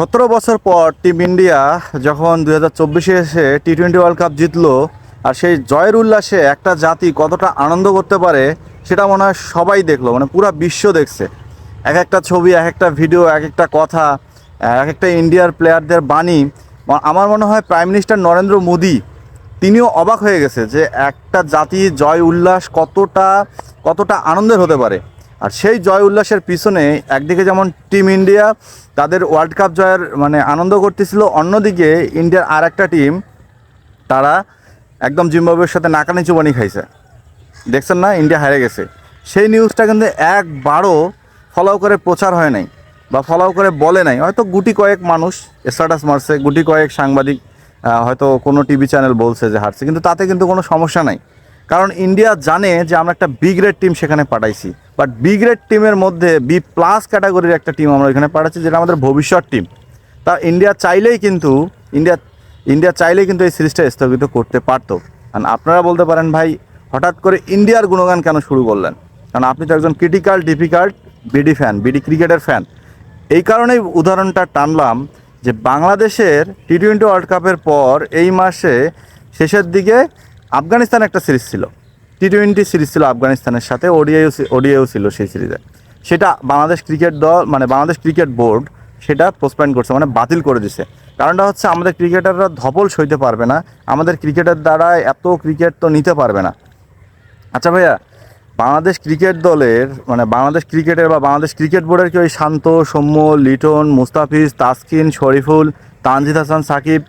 সতেরো বছর পর টিম ইন্ডিয়া যখন দু হাজার চব্বিশে এসে টি টোয়েন্টি ওয়ার্ল্ড কাপ জিতলো, আর সেই জয়ের উল্লাসে একটা জাতি কতটা আনন্দ করতে পারে, সেটা মনে হয় সবাই দেখল মানে পুরো বিশ্ব দেখছে। এক একটা ছবি, এক একটা ভিডিও, এক একটা কথা, এক একটা ইন্ডিয়ার প্লেয়ারদের বাণী। আমার মনে হয় প্রাইম মিনিস্টার নরেন্দ্র মোদী, তিনিও অবাক হয়ে গেছে যে একটা জাতি জয়, উল্লাস কতটা কতটা আনন্দের হতে পারে। আর সেই জয় উল্লাসের পিছনে একদিকে যেমন টিম ইন্ডিয়া, তাদের ওয়ার্ল্ড কাপ জয়ের মানে আনন্দ করতেছিল, অন্যদিকে ইন্ডিয়ার আর একটা টিম, তারা একদম জিম্বাবুয়ের সাথে নাকানি চুবানি খাইছে। দেখছেন না? ইন্ডিয়া হারে গেছে। সেই নিউজটা কিন্তু একবারও ফলো করে প্রচার হয় নাই, বা ফলো করে বলে নাই। হয়তো গুটি কয়েক মানুষ, স্ট্যাটাস মারছে, গুটি কয়েক সাংবাদিক হয়তো কোনো টিভি চ্যানেল বলছে যে হারছে, কিন্তু তাতে কিন্তু কোনো সমস্যা নাই। কারণ ইন্ডিয়া জানে যে আমরা একটা বি গ্রেড টিম সেখানে পাঠাইছি। বাট বি গ্রেড টিমের মধ্যে বি প্লাস ক্যাটাগরির একটা টিম আমরা এখানে পাঠাচ্ছি, যেটা আমাদের ভবিষ্যৎ টিম তা ইন্ডিয়া চাইলেই কিন্তু, ইন্ডিয়া ইন্ডিয়া চাইলেই কিন্তু এই সিরিজটা স্থগিত করতে পারতো। কারণ আপনারা বলতে পারেন, ভাই, হঠাৎ করে ইন্ডিয়ার গুণগান কেন শুরু করলেন? কারণ আপনি তো একজন critical difficult BD fan BD ক্রিকেটের ফ্যান এই কারণেই উদাহরণটা টানলাম যে বাংলাদেশের টি টোয়েন্টি ওয়ার্ল্ড কাপের পর এই মাসে শেষের দিকে আফগানিস্তান একটা সিরিজ ছিল। টি টোয়েন্টি সিরিজ ছিল আফগানিস্তানের সাথে, ওডিআইও ওডিআইও ছিল সেই সিরিজে। সেটা বাংলাদেশ ক্রিকেট দল মানে বাংলাদেশ ক্রিকেট বোর্ড সেটা পোস্টপয়েন্ট করছে মানে বাতিল করে দিছে। কারণটা হচ্ছে আমাদের ক্রিকেটাররা ধবল সইতে পারবে না, আমাদের ক্রিকেটের দ্বারা এত ক্রিকেট তো নিতে পারবে না। আচ্ছা ভাইয়া, বাংলাদেশ ক্রিকেট দলের মানে বাংলাদেশ ক্রিকেটের বা বাংলাদেশ ক্রিকেট বোর্ডের কি ওই শান্ত, সৌম্য, লিটন, মুস্তাফিজ, তাসকিন, শরীফুল, তানজিদ হাসান, সাকিব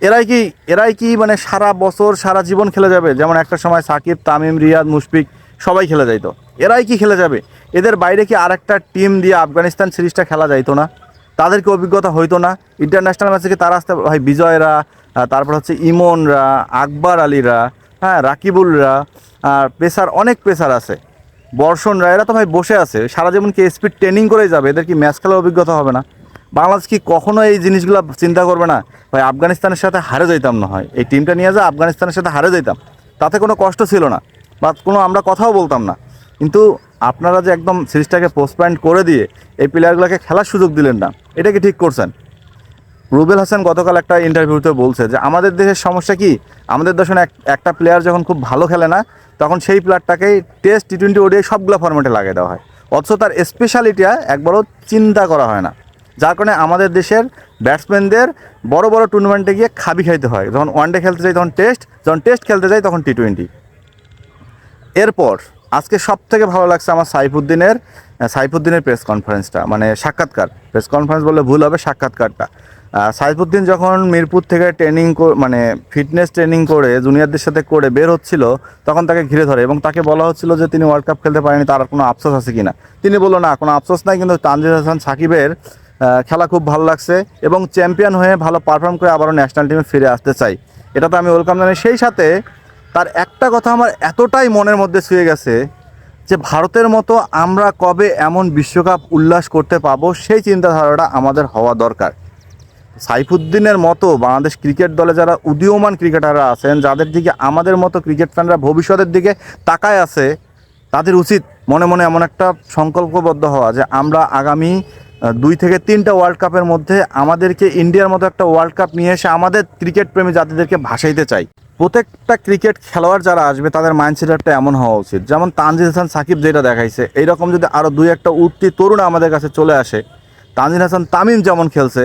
এরাই কি এরাই কি মানে সারা বছর, সারা জীবন খেলে যাবে? যেমন একটা সময় সাকিব, তামিম, রিয়াদ, মুশফিক সবাই খেলে যাইতো। এরাই কি খেলে যাবে? এদের বাইরে কি আর একটা টিম দিয়ে আফগানিস্তান সিরিজটা খেলা যাইতো না? তাদের কি অভিজ্ঞতা হইতো না? ইন্টারন্যাশনাল ম্যাচে কি তারা আসতে ভাই বিজয়রা তারপর হচ্ছে ইমনরা, আকবর আলীরা হ্যাঁ রাকিবুলরা, আর পেসার, অনেক পেসার আছে। বর্ষণরা, এরা তো ভাই বসে আছে। সারা জীবন কি স্পিড ট্রেনিং করেই যাবে? এদের কি ম্যাচ খেলার অভিজ্ঞতা হবে না? বাংলাদেশ কি কখনো এই জিনিসগুলো চিন্তা করবে না? ভাই, আফগানিস্তানের সাথে হারে যাইতাম না হয়। এই টিমটা নিয়ে যা, আফগানিস্তানের সাথে হারে যাইতাম। তাতে কোনো কষ্ট ছিল না। বা কোনো আমরা কথাও বলতাম না। কিন্তু আপনারা যে একদম সিরিজটাকে পোস্টপয়েন্ট করে দিয়ে এই প্লেয়ারগুলোকে খেলার সুযোগ দিলেন না, এটা কি ঠিক করছেন? রুবেল হাসান গতকাল একটা ইন্টারভিউতে বলছে যে, আমাদের দেশের সমস্যা কি? আমাদের দেশে এক একটা প্লেয়ার যখন খুব ভালো খেলে না, তখন সেই প্লেয়ারটাকেই টেস্ট টি টোয়েন্টি ওডিআই সবগুলো ফর্মেটে লাগিয়ে দেওয়া হয়। অথচ তার স্পেশালিটিটা একবারও চিন্তা করা হয় না। যার কারণে আমাদের দেশের ব্যাটসম্যানদের বড় বড় টুর্নামেন্টে গিয়ে খাবি খাইতে হয়। যখন ওয়ানডে খেলতে যাই তখন টেস্ট যখন টেস্ট খেলতে যাই তখন টি টোয়েন্টি এরপর আজকে সব থেকে ভালো লাগছে আমার সাইফুদ্দিনের সাইফুদ্দিনের প্রেস কনফারেন্সটা মানে সাক্ষাৎকার। প্রেস কনফারেন্স বললে ভুল হবে, সাক্ষাৎকারটা। সাইফুদ্দিন যখন মিরপুর থেকে ট্রেনিং মানে ফিটনেস ট্রেনিং করে জুনিয়রদের সাথে করে বের হচ্ছিল, তখন তাকে ঘিরে ধরে এবং তাকে বলা হচ্ছিল যে তিনি ওয়ার্ল্ড কাপ খেলতে পারেনি তার কোনো আফসোস আছে কি না তিনি বলল, না, কোনো আফসোস নাই, কিন্তু তানজিদ হাসান সাকিবের খেলা খুব ভালো লাগছে এবং চ্যাম্পিয়ন হয়ে ভালো পারফর্ম করে আবারও ন্যাশনাল টিমে ফিরে আসতে চাই। এটা তো আমি ওয়েলকাম জানাই। সেই সাথে তার একটা কথা আমার এতটাই মনের মধ্যে ছুঁয়ে গেছে যে ভারতের মতো আমরা কবে এমন বিশ্বকাপ উল্লাস করতে পাবো সেই চিন্তাধারাটা আমাদের হওয়া দরকার। সাইফুদ্দিনের মতো বাংলাদেশ ক্রিকেট দলে যারা উদীয়মান ক্রিকেটাররা আছেন, যাদের দিকে আমাদের মতো ক্রিকেট ফ্যানরা ভবিষ্যতের দিকে তাকায় আছে, তাদের উচিত মনে মনে এমন একটা সংকল্পবদ্ধ হওয়া যে আমরা আগামী দুই থেকে তিনটা ওয়ার্ল্ড কাপের মধ্যে আমাদেরকে ইন্ডিয়ার মতো একটা ওয়ার্ল্ড কাপ নিয়ে এসে আমাদের ক্রিকেট প্রেমী জাতিদেরকে ভাসাইতে চাই। প্রত্যেকটা ক্রিকেট খেলোয়াড় যারা আসবে, তাদের মাইন্ডসেটারটা এমন হওয়া উচিত। যেমন তানজিদ হাসান, সাকিব যেটা দেখাইছে, এইরকম যদি আরও দুই একটা উঠতি তরুণ আমাদের কাছে চলে আসে তানজিদ হাসান তামিম যেমন খেলছে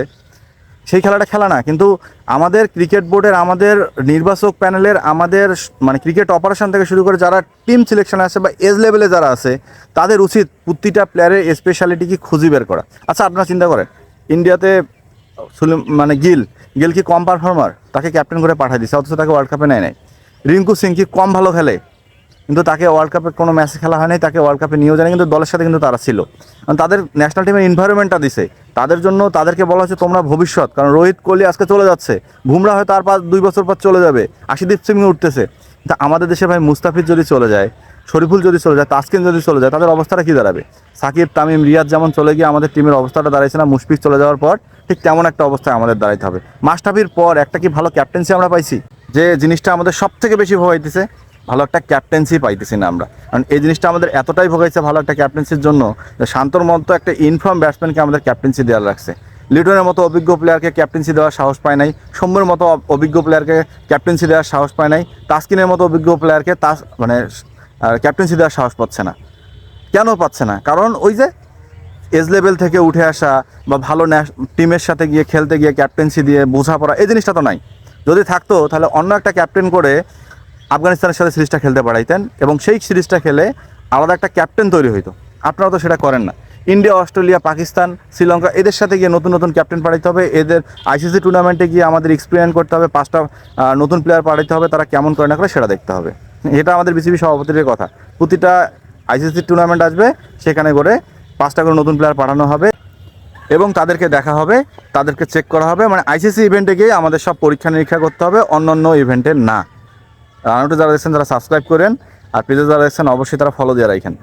সেই খেলাটা খেলা না, কিন্তু আমাদের ক্রিকেট বোর্ডের, আমাদের নির্বাচক প্যানেলের, আমাদের মানে ক্রিকেট অপারেশন থেকে শুরু করে যারা টিম সিলেকশনে আছে বা এজ লেভেলে যারা আছে, তাদের উচিত প্রতিটা প্লেয়ারের স্পেশালিটি কি খুঁজি বের করা। আচ্ছা আপনারা চিন্তা করেন, ইন্ডিয়াতে মানে গিল গিল কি কম পারফর্মার তাকে ক্যাপ্টেন করে পাঠিয়ে দিচ্ছে অথচ তাকে ওয়ার্ল্ড কাপে নেয় নাই। রিঙ্কু সিং কি কম ভালো খেলে? কিন্তু তাকে ওয়ার্ল্ড কাপে কোনো ম্যাচে খেলা হয়নি, তাকে ওয়ার্ল্ড কাপে নিয়েও জানে কিন্তু দলের সাথে কিন্তু তারা ছিল। কারণ তাদের ন্যাশনাল টিমের এনভায়রনমেন্টটা দিছে। তাদের জন্য তাদেরকে বলা হচ্ছে তোমরা ভবিষ্যৎ। কারণ রোহিত কোহলি আজকে চলে যাচ্ছে। বুমরা হয়তো আর পাঁচ, দুই বছর পর চলে যাবে। আশিদীপ সিং উঠতেছে। তা আমাদের দেশে ভাই মুস্তাফিজ যদি চলে যায়, শরীফুল যদি চলে যায়, তাসকিন যদি চলে যায়, তাদের অবস্থাটা কী দাঁড়াবে? সাকিব, তামিম, রিয়াদ যেমন চলে গিয়ে আমাদের টিমের অবস্থাটা দাঁড়াইছে না, মুশফিক চলে যাওয়ার পর ঠিক তেমন একটা অবস্থায় আমাদের দাঁড়াইতে হবে। মাস্টাফির পর একটা কি ভালো ক্যাপ্টেন্সি আমরা পাইছি? যে জিনিসটা আমাদের সব থেকে বেশি ভোগাইতেছে ভালো একটা ক্যাপ্টেন্সি পাইতেছি না আমরা। কারণ এই জিনিসটা আমাদের এতটাই ভোগাইছে ভালো একটা ক্যাপ্টেন্সির জন্য যে শান্তর মতো একটা ইনফর্ম ব্যাটসম্যানকে আমাদের ক্যাপ্টেন্সি দেওয়া রাখছে লিটনের মতো অভিজ্ঞ প্লেয়ারকে ক্যাপ্টেন্সি দেওয়ার সাহস পায় নাই, সৌম্যের মতো অভিজ্ঞ প্লেয়ারকে ক্যাপ্টেন্সি দেওয়ার সাহস পায় নাই, তাসকিনের মতো অভিজ্ঞ প্লেয়ারকে তাস মানে ক্যাপ্টেন্সি দেওয়ার সাহস পাচ্ছে না। কেন পাচ্ছে না? কারণ ওই যে এজ লেভেল থেকে উঠে আসা বা ভালো ন্যাশ টিমের সাথে গিয়ে খেলতে গিয়ে ক্যাপ্টেন্সি দিয়ে বোঝাপড়া, এই জিনিসটা তো নাই। যদি থাকতো, তাহলে অন্য একটা ক্যাপ্টেন করে আফগানিস্তানের সাথে সিরিজটা খেলতে পারাইতেন এবং সেই সিরিজটা খেলে আলাদা একটা ক্যাপ্টেন তৈরি হইতো। আপনারা তো সেটা করেন না। ইন্ডিয়া, অস্ট্রেলিয়া, পাকিস্তান, শ্রীলঙ্কা, এদের সাথে গিয়ে নতুন নতুন ক্যাপ্টেন পাঠাইতে হবে। এদের আইসিসি টুর্নামেন্টে গিয়ে আমাদের এক্সপেরিয়েন্স করতে হবে, পাঁচটা নতুন প্লেয়ার পাঠাইতে হবে, তারা কেমন করে না করে সেটা দেখতে হবে। এটা আমাদের বিসিবি সভাপতির কথা। প্রতিটা আইসিসি টুর্নামেন্ট আসবে, সেখানে করে পাঁচটা করে নতুন প্লেয়ার পাঠানো হবে এবং তাদেরকে দেখা হবে, তাদেরকে চেক করা হবে। মানে আইসিসি ইভেন্টে গিয়ে আমাদের সব পরীক্ষা নিরীক্ষা করতে হবে অন্য অন্য ইভেন্টে না। রানুটে যারা দেখছেন তারা সাবস্ক্রাইব করেন। আর পেজে যারা দেখছেন, অবশ্যই তারা ফলো দিয়ে রাখেন।